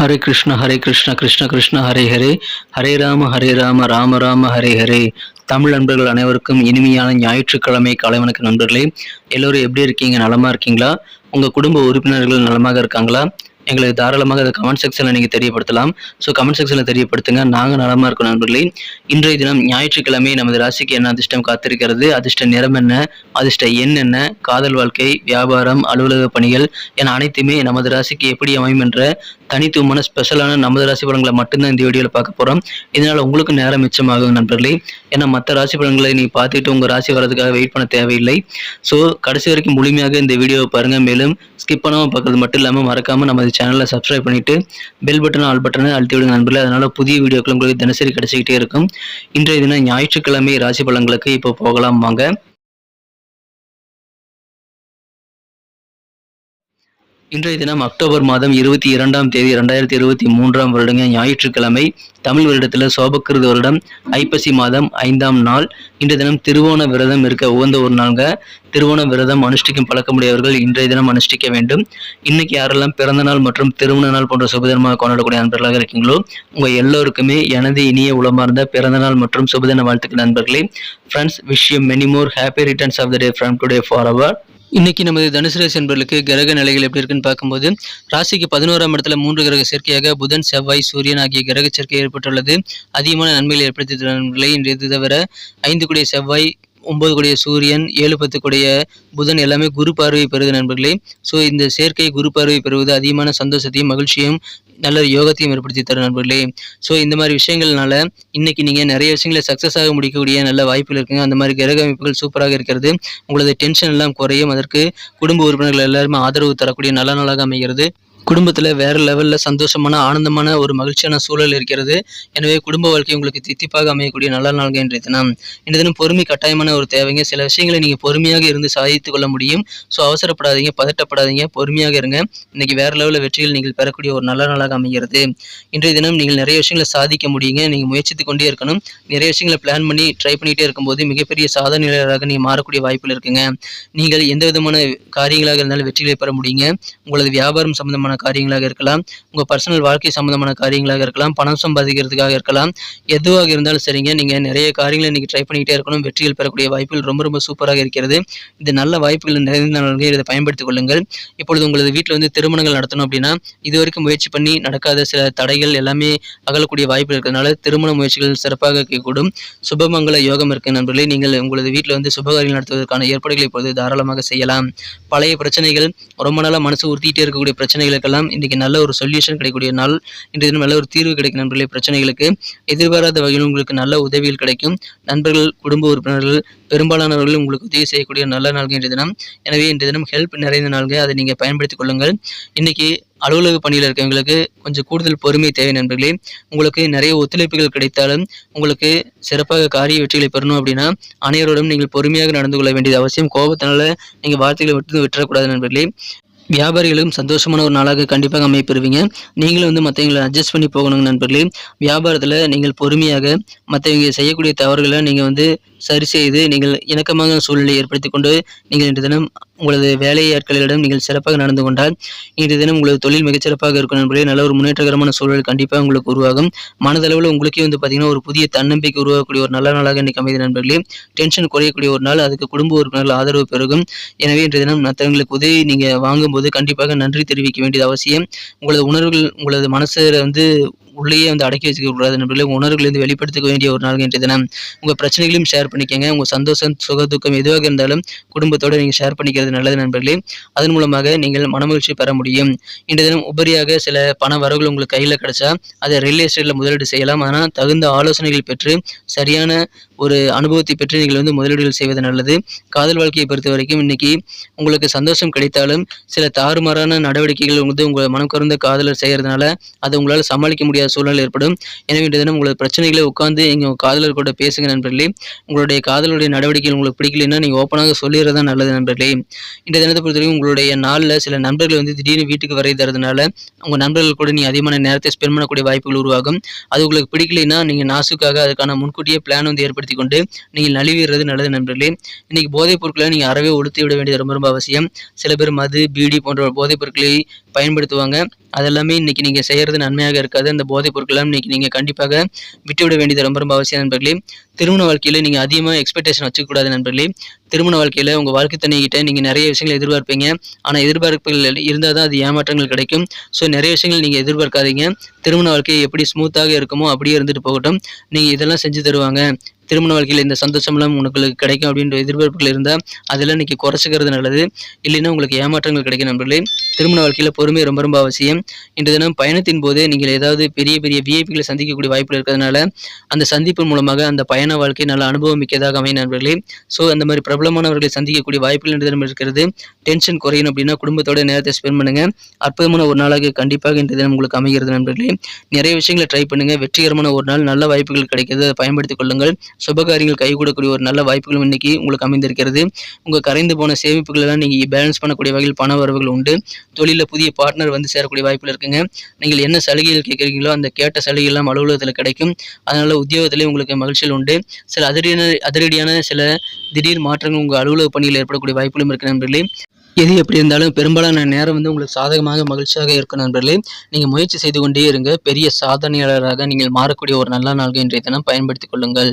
ஹரே கிருஷ்ண ஹரே கிருஷ்ண கிருஷ்ண கிருஷ்ண ஹரே ஹரே ஹரே ராம ஹரே ராம ராம ராம ஹரே ஹரே தமிழ் நண்பர்கள் அனைவருக்கும் இனிமையான ஞாயிற்றுக்கிழமை காலை வணக்க நண்பர்களே. எல்லோரும் எப்படி இருக்கீங்க? நலமா இருக்கீங்களா? உங்க குடும்ப உறுப்பினர்கள் நலமாக இருக்காங்களா? எங்களுக்கு தாராளமாக அதை கமெண்ட் செக்ஷனில் நீங்கள் தெரியப்படுத்தலாம். ஸோ கமெண்ட் செக்ஷனில் தெரியப்படுத்துங்க. நாங்கள் நலமாக இருக்கோம் நண்பர்களே. இன்றைய தினம் ஞாயிற்றுக்கிழமை நமது ராசிக்கு என்ன அதிர்ஷ்டம் காத்திருக்கிறது? அதிர்ஷ்ட நிறம் என்ன? அதிர்ஷ்ட எண் என்ன? காதல் வாழ்க்கை வியாபாரம் அலுவலக பணிகள் என அனைத்துமே நமது ராசிக்கு எப்படி அமையும் என்ற தனித்துவமான ஸ்பெஷலான நமது ராசி பலன்களை மட்டும்தான் இந்த வீடியோவில் பார்க்க போகிறோம் இதனால் உங்களுக்கு நேரம் மிச்சமாகும் நண்பர்களே. ஏன்னா மற்ற ராசி பலன்களை நீ பார்த்துட்டு உங்கள் ராசி வர்றதுக்காக வெயிட் பண்ண தேவையில்லை. ஸோ கடைசி வரைக்கும் முழுமையாக இந்த வீடியோவை பாருங்கள் மேலும் ஸ்கிப் பண்ணாமல் பார்க்குறது மட்டும் இல்லாமல் மறக்காமல் நமது சேனலை சப்ஸ்கிரைப் பண்ணிவிட்டு பெல் பட்டன் ஆல் பட்டனை அழுத்தி விடுங்க நண்பர்களே. அதனால் புதிய வீடியோக்கள் உங்களுக்கு தினசரி கிடச்சிக்கிட்டே இருக்கும். இன்றைய தினம் ஞாயிற்றுக்கிழமை ராசி பலன்களுக்கு இப்போ போகலாம் வாங்க. இன்றைய தினம் அக்டோபர் மாதம் இருபத்தி இரண்டாம் தேதி ரெண்டாயிரத்தி இருபத்தி மூன்றாம் வருடங்க ஞாயிற்றுக்கிழமை தமிழ் வருடத்தில் சோபக்கிருத வருடம் ஐப்பசி மாதம் ஐந்தாம் நாள். இன்றைய தினம் திருவோண விரதம் இருக்க உகந்த ஒரு நாள்ங்க. திருவோண விரதம் அனுஷ்டிக்கும் பழக்கமுடையவர்கள் இன்றைய தினம் அனுஷ்டிக்க வேண்டும். இன்னைக்கு யாரெல்லாம் பிறந்த நாள் மற்றும் திருமண நாள் போன்ற சுபதினமாக கொண்டாடக்கூடிய நண்பர்களாக இருக்கீங்களோ உங்கள் எல்லோருக்குமே எனது இனிய உளமார்ந்த பிறந்த நாள் மற்றும் சுபதின வாழ்த்துக்கள் நண்பர்களே. Friends wish you many more happy returns of the day from today for our இன்னைக்கு நமது தனுசு ராசி என்பவர்களுக்கு கிரக நிலைகள் எப்படி இருக்குன்னு பார்க்கும்போது ராசிக்கு பதினோராம் இடத்துல மூன்று கிரக சேர்க்கையாக புதன் செவ்வாய் சூரியன் ஆகிய கிரக சேர்க்கை ஏற்பட்டுள்ளது. அதிகமான நன்மைகளை ஏற்படுத்தி தரவில்லை இன்று தவிர ஐந்து கூடிய செவ்வாய் ஒன்பது கூடிய சூரியன் ஏழு பத்து கூடிய புதன் எல்லாமே குரு பார்வை பெறுது நண்பர்களே. ஸோ இந்த சேர்க்கை குரு பார்வை பெறுவது அதிகமான சந்தோஷத்தையும் மகிழ்ச்சியும் நல்ல யோகத்தையும் ஏற்படுத்தி தரும் நண்பர்களே. ஸோ இந்த மாதிரி விஷயங்கள்னால இன்னைக்கு நீங்கள் நிறைய விஷயங்களை சக்ஸஸ் ஆக முடிக்கக்கூடிய நல்ல வாய்ப்புகள் இருக்குங்க. அந்த மாதிரி கிரக அமைப்புகள் சூப்பராக இருக்கிறது. உங்களது டென்ஷன் எல்லாம் குறையும். அதற்கு குடும்ப உறுப்பினர்கள் எல்லாருமே ஆதரவு தரக்கூடிய நல்ல நாளாக அமைகிறது. குடும்பத்தில் வேறு லெவலில் சந்தோஷமான ஆனந்தமான ஒரு மகிழ்ச்சியான சூழல் இருக்கிறது. எனவே குடும்ப வாழ்க்கை உங்களுக்கு தித்திப்பாக அமையக்கூடிய நல்ல நாள்க இன்றைய தினம். இந்த தினம் பொறுமை கட்டாயமான ஒரு தேவைங்க. சில விஷயங்களை நீங்கள் பொறுமையாக இருந்து சாதித்து கொள்ள முடியும். ஸோ அவசரப்படாதீங்க பதட்டப்படாதீங்க பொறுமையாக இருங்க. இன்னைக்கு வேறு லெவலில் வெற்றிகள் நீங்கள் பெறக்கூடிய ஒரு நல்ல நாளாக அமைகிறது. இன்றைய தினம் நீங்கள் நிறைய விஷயங்களை சாதிக்க முடியுங்க. நீங்கள் முயற்சித்து கொண்டே இருக்கணும். நிறைய விஷயங்களை பிளான் பண்ணி ட்ரை பண்ணிகிட்டே இருக்கும்போது மிகப்பெரிய சாதனையாளராக நீங்கள் மாறக்கூடிய வாய்ப்புகள் இருக்குங்க. நீங்கள் எந்த விதமான காரியங்களாக இருந்தாலும் வெற்றிகளை பெற முடியுங்க. உங்களது வியாபாரம் சம்பந்தமான காரியங்களாக இருக்கலாம் உங்கள் பர்சனல் வாழ்க்கை சம்பந்தமான காரியங்களாக இருக்கலாம் பணம் சம்பாதிக்கிறதுக்காக இருக்கலாம் எதுவாக இருந்தாலும் சரிங்க நீங்கள் நிறைய காரியங்களை இன்றைக்கி ட்ரை பண்ணிக்கிட்டே இருக்கணும் வெற்றிகள் பெறக்கூடிய வாய்ப்புகள் ரொம்ப ரொம்ப சூப்பராக இருக்கிறது. இது நல்ல வாய்ப்புகள் நிறைந்த இதை பயன்படுத்திக் கொள்ளுங்கள். இப்பொழுது உங்களது வீட்டில் வந்து திருமணங்கள் நடத்தணும் அப்படின்னா இது வரைக்கும் முயற்சி பண்ணி நடக்காத சில தடைகள் எல்லாமே அகலக்கூடிய வாய்ப்பு இருக்கிறதுனால திருமண முயற்சிகள் சிறப்பாக இருக்கக்கூடும். சுபமங்கல யோகம் இருக்கு நண்பர்களே நீங்கள் உங்களது வீட்டில் வந்து சுபகாரியம் நடத்துவதற்கான ஏற்பாடுகளை இப்பொழுது தாராளமாக செய்யலாம். பழைய பிரச்சனைகள் ரொம்ப நாளாக மனசு உறுத்திட்டே இருக்கக்கூடிய பிரச்சனைகளுக்கெல்லாம் இன்னைக்கு நல்ல ஒரு சொல்யூஷன் கிடைக்கக்கூடிய நாள். இன்றைய தினம் நல்ல ஒரு தீர்வு கிடைக்கும் நண்பர்களே பிரச்சனைகளுக்கு. எதிர்பாராத வகையில் உங்களுக்கு நல்ல உதவிகள் கிடைக்கும். நண்பர்கள் குடும்ப உறுப்பினர்கள் பெரும்பாலானவர்கள் உங்களுக்கு உதவி செய்யக்கூடிய நல்ல நாள்கள் இன்றைய தினம். எனவே இன்றைய தினம் ஹெல்ப் நிறைந்த நாள்கள். அதை நீங்கள் பயன்படுத்திக் கொள்ளுங்கள். இன்றைக்கி அலுவலக பணியில் இருக்கவங்களுக்கு கொஞ்சம் கூடுதல் பொறுமை தேவை நண்பர்களே. உங்களுக்கு நிறைய ஒத்துழைப்புகள் கிடைத்தாலும் உங்களுக்கு சிறப்பாக காரிய வெற்றிகளை பெறணும் அப்படின்னா அனைவரோடும் நீங்கள் பொறுமையாக நடந்து கொள்ள வேண்டியது அவசியம். கோபத்தினால நீங்கள் வார்த்தைகளை விட்டு விட்டுறக்கூடாது நண்பர்களே. வியாபாரிகளும் சந்தோஷமான ஒரு நாளாக கண்டிப்பாக அமைப்பெறுவீங்க நீங்களும் வந்து மற்றவங்களை அட்ஜஸ்ட் பண்ணி போகணுங்க நண்பர்களே. வியாபாரத்தில் நீங்கள் பொறுமையாக மற்றவங்க செய்யக்கூடிய தவறுகளை நீங்கள் வந்து சரி செய்து நீங்கள் இணக்கமாக சூழ்நிலை ஏற்படுத்தி கொண்டு நீங்கள் இன்று தினம் உங்களது வேலையாட்களிடம் நீங்கள் சிறப்பாக நடந்து கொண்டால் இன்று தினம் உங்களது தொழில் மிகச்சிறப்பாக இருக்கும் நண்பர்களே. நல்ல ஒரு முன்னேற்றகரமான சூழல் கண்டிப்பாக உங்களுக்கு உருவாகும். மனதளவில் உங்களுக்கே வந்து பார்த்தீங்கன்னா ஒரு புதிய தன்னம்பிக்கை உருவாக்கக்கூடிய ஒரு நல்ல நாளாக இன்றைக்கு அமைதி நண்பர்களே. டென்ஷன் குறையக்கூடிய ஒரு நாள் அதுக்கு குடும்ப உறுப்பினர்கள் ஆதரவு பெருகும். எனவே இன்றைய தினம் மற்றவங்களுக்கு உதவி நீங்கள் வாங்கும்போது கண்டிப்பாக நன்றி தெரிவிக்க வேண்டியது அவசியம். உங்களது உணர்வுகள் உங்களது மனசில் வந்து உள்ளேயே வந்து அடக்கி வச்சுக்க கூடாது நண்பர்களே உங்கள் வந்து வெளிப்படுத்திக்க வேண்டிய ஒரு நாள் இன்றைய தினம். உங்கள் பிரச்சனைகளையும் ஷேர் பண்ணிக்கங்க. உங்கள் சந்தோஷம் சுக துக்கம் எதுவாக இருந்தாலும் குடும்பத்தோடு நீங்கள் ஷேர் பண்ணிக்கிறது நல்லது நண்பர்களே. அதன் மூலமாக நீங்கள் மனமகிழ்ச்சி பெற முடியும். இன்றைய தினம் உபரியாக சில பண வரவுகள் உங்களுக்கு கையில் கிடைச்சா அதை ரியல் எஸ்டேட்டில் முதலீடு செய்யலாம். ஆனால் தகுந்த ஆலோசனைகள் பெற்று சரியான ஒரு அனுபவத்தை பெற்று நீங்கள் வந்து முதலீடுகள் செய்வது நல்லது. காதல் வாழ்க்கையை பொறுத்த வரைக்கும் இன்னைக்கு உங்களுக்கு சந்தோஷம் கிடைத்தாலும் சில தாறுமாறான நடவடிக்கைகள் வந்து உங்கள் மனம் கருந்த காதலர் செய்கிறதுனால அது உங்களால் சமாளிக்க முடியாத சூழ்நிலை ஏற்படும். எனவே இன்றைய தினம் உங்களது பிரச்சனைகளை உட்காந்து எங்கள் காதலர் கூட பேசுங்க நண்பர்களே. உங்களுடைய காதலுடைய நடவடிக்கைகள் உங்களுக்கு பிடிக்கலன்னா நீங்கள் ஓப்பனாக சொல்லிடுறது நல்லது நண்பர்களே. இந்த தினத்தை பொறுத்தவரைக்கும் உங்களுடைய நாளில் சில நண்பர்கள் வந்து திடீர்னு வீட்டுக்கு வரை தரதுனால உங்கள் நண்பர்கள் கூட நீ அதிகமான நேரத்தை ஸ்பெண்ட் பண்ணக்கூடிய வாய்ப்புகள் உருவாகும். அது உங்களுக்கு பிடிக்கலைன்னா நீங்கள் நாசுக்காக அதுக்கான முன்கூட்டியே பிளான் வந்து ஏற்படுத்தி கொண்டு நீங்கள் நழுவிடுறது நல்லது நண்பர்களே. இன்னைக்கு போதைப் பொருட்களை நீங்கள் அறவே ஒழுத்து விட வேண்டியது ரொம்ப ரொம்ப அவசியம். சில பேர் மது பீடி போன்ற போதைப் பொருட்களை பயன்படுத்துவாங்க. அதெல்லாமே இன்னைக்கு நீங்கள் செய்கிறது நன்மையாக இருக்காது. அந்த போதைப் பொருட்கள்லாம் இன்றைக்கி நீங்கள் கண்டிப்பாக விட்டுவிட வேண்டியது ரொம்ப ரொம்ப அவசியம் நண்பர்களே. திருமண வாழ்க்கையில் நீங்கள் அதிகமாக எக்ஸ்பெக்டேஷன் வச்சுக்கூடாது நண்பர்களே. திருமண வாழ்க்கையில் உங்கள் வாழ்க்கை தண்ணிக்கிட்ட நீங்கள் நிறைய விஷயங்கள் எதிர்பார்ப்பீங்க. ஆனால் எதிர்பார்ப்புகள் இருந்தால் தான் அது ஏமாற்றங்கள் கிடைக்கும். ஸோ நிறைய விஷயங்கள் நீங்கள் எதிர்பார்க்காதீங்க. திருமண வாழ்க்கை எப்படி ஸ்மூத்தாக இருக்குமோ அப்படியே இருந்துட்டு போகட்டும். நீங்கள் இதெல்லாம் செஞ்சு தருவாங்க. திருமண வாழ்க்கையில் இந்த சந்தோஷம்லாம் உங்களுக்கு கிடைக்கும் அப்படின்ற எதிர்பார்ப்புகள் இருந்தால் அதெல்லாம் இன்னைக்கு குறைச்சிக்கிறது நல்லது. இல்லைன்னா உங்களுக்கு ஏமாற்றங்கள் கிடைக்கும் நண்பர்களே. திருமண வாழ்க்கையில் பொறுமை ரொம்ப ரொம்ப அவசியம். இன்று தினம் பயணத்தின் போது நீங்கள் ஏதாவது பெரிய பெரிய விஐபிகளை சந்திக்கக்கூடிய வாய்ப்புகள் இருக்கிறதுனால அந்த சந்திப்பு மூலமாக அந்த பயண வாழ்க்கை நல்ல அனுபவம் மிக்கதாக அமையும் நண்பர்களே. ஸோ அந்த மாதிரி பிரபலமானவர்களை சந்திக்கக்கூடிய வாய்ப்புகள் இன்று தினம் இருக்கிறது. டென்ஷன் குறையணும் அப்படின்னா குடும்பத்தோட நேரத்தை ஸ்பெண்ட் பண்ணுங்க. அற்புதமான ஒரு நாளாக கண்டிப்பாக இன்று தினம் உங்களுக்கு அமைகிறது நண்பர்களே. நிறைய விஷயங்களை ட்ரை பண்ணுங்க. வெற்றிகரமான ஒரு நாள் நல்ல வாய்ப்புகள் கிடைக்கிறது. அதை பயன்படுத்திக் கொள்ளுங்கள். சுபகாரியங்கள் கைகூடக்கூடிய ஒரு நல்ல வாய்ப்புகளும் இன்னைக்கு உங்களுக்கு அமைந்திருக்கிறது. உங்கள் கரைந்து போன சேமிப்புகள் எல்லாம் நீங்கள் பேலன்ஸ் பண்ணக்கூடிய வகையில் பண வரவுகள் உண்டு. தொழிலில் புதிய பார்ட்னர் வந்து சேரக்கூடிய வாய்ப்புகள் இருக்குங்க. நீங்கள் என்ன சலுகைகள் கேட்குறீங்களோ அந்த கேட்ட சலுகைகள்லாம் அலுவலகத்தில் கிடைக்கும். அதனால் உத்தியோகத்திலே உங்களுக்கு மகிழ்ச்சியில் உண்டு. சில அதிரடியான அதிரடியான சில திடீர் மாற்றங்கள் உங்கள் அலுவலக பணியில் ஏற்படக்கூடிய வாய்ப்புகளும் இருக்கு நண்பர்களே. எது எப்படி இருந்தாலும் பெரும்பாலான நேரம் வந்து உங்களுக்கு சாதகமாக மகிழ்ச்சியாக இருக்கும் நண்பர்களே. நீங்கள் முயற்சி செய்து கொண்டே இருங்க. பெரிய சாதனையாளராக நீங்கள் மாறக்கூடிய ஒரு நல்ல நாள்கள் இன்றைய தினம் பயன்படுத்திக் கொள்ளுங்கள்.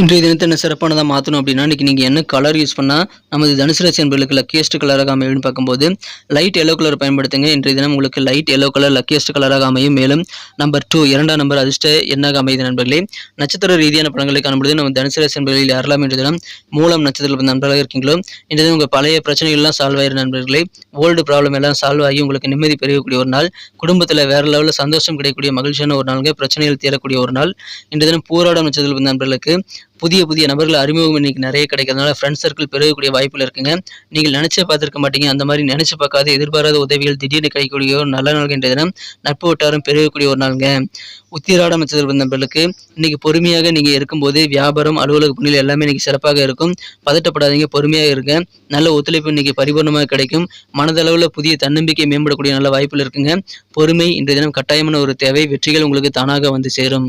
இன்றைய தினத்தை என்ன சிறப்பானதாக மாற்றணும் அப்படின்னா இன்றைக்கி நீங்கள் என்ன கலர் யூஸ் பண்ணால் நமது தனுசு ராசி என்பர்களுக்கு லக்கியஸ்ட் கலராக அமையும்னு பார்க்கும்போது லைட் எல்லோ கலர் பயன்படுத்துங்க. இன்றைய தினம் உங்களுக்கு லைட் எல்லோ கலர் லக்கியஸ்ட் கலராக அமையும். மேலும் நம்பர் டூ இரண்டாம் நம்பர் அதிர்ஷ்ட எண்ணாக அமையுது நண்பர்களே. நட்சத்திர ரீதியான படங்களை காணும்போது நம்ம தனுசு ராசி யாரெல்லாம் இன்றைய தினம் மூலம் நட்சத்திரத்தில் நண்பர்களாக இருக்கீங்களோ இன்றைய தினம் உங்கள் பழைய பிரச்சனைகள்லாம் சால்வ் ஆயிரும் நண்பர்களே. ஓல்டு ப்ராப்ளம் எல்லாம் சால்வ் ஆகி உங்களுக்கு நிம்மதி பெறக்கூடிய ஒரு நாள். குடும்பத்தில் வேற லெவலில் சந்தோஷம் கிடைக்கக்கூடிய மகிழ்ச்சியான ஒரு நாளுங்க. பிரச்சனைகள் தீரக்கூடிய ஒரு நாள். இன்றைய தினம் பூராடம் நட்சத்திரத்தில் நண்பர்களுக்கு புதிய புதிய நபர்கள் அறிமுகம் இன்னைக்கு நிறைய கிடைக்கிறதுனால ஃப்ரெண்ட் சர்க்கிள் பெருகக்கூடிய வாய்ப்புகள் இருக்குங்க. நீங்கள் நினைச்சே பார்த்துருக்க மாட்டீங்க. அந்த மாதிரி நினைச்சு பார்க்காத. எதிர்பாராத உதவிகள் திடீர்னு கிடைக்கக்கூடிய ஒரு நல்ல நாள் என்ற தினம் நட்பு வட்டாரம் பெருகக்கூடிய ஒரு நாளுங்க. உத்திராட நட்சத்திர நபர்களுக்கு இன்னைக்கு பொறுமையாக நீங்கள் இருக்கும்போது வியாபாரம் அலுவலக பணிகள் எல்லாமே இன்னைக்கு சிறப்பாக இருக்கும். பதட்டப்படாதீங்க. பொறுமையாக இருங்க. நல்ல ஒத்துழைப்பு இன்னைக்கு பரிபூர்ணமாக கிடைக்கும். மனதளவில் புதிய தன்னம்பிக்கை மேம்படக்கூடிய நல்ல வாய்ப்புகள் இருக்குங்க. பொறுமை இன்றைய தினம் கட்டாயமான ஒரு தேவை. வெற்றிகள் உங்களுக்கு தானாக வந்து சேரும்.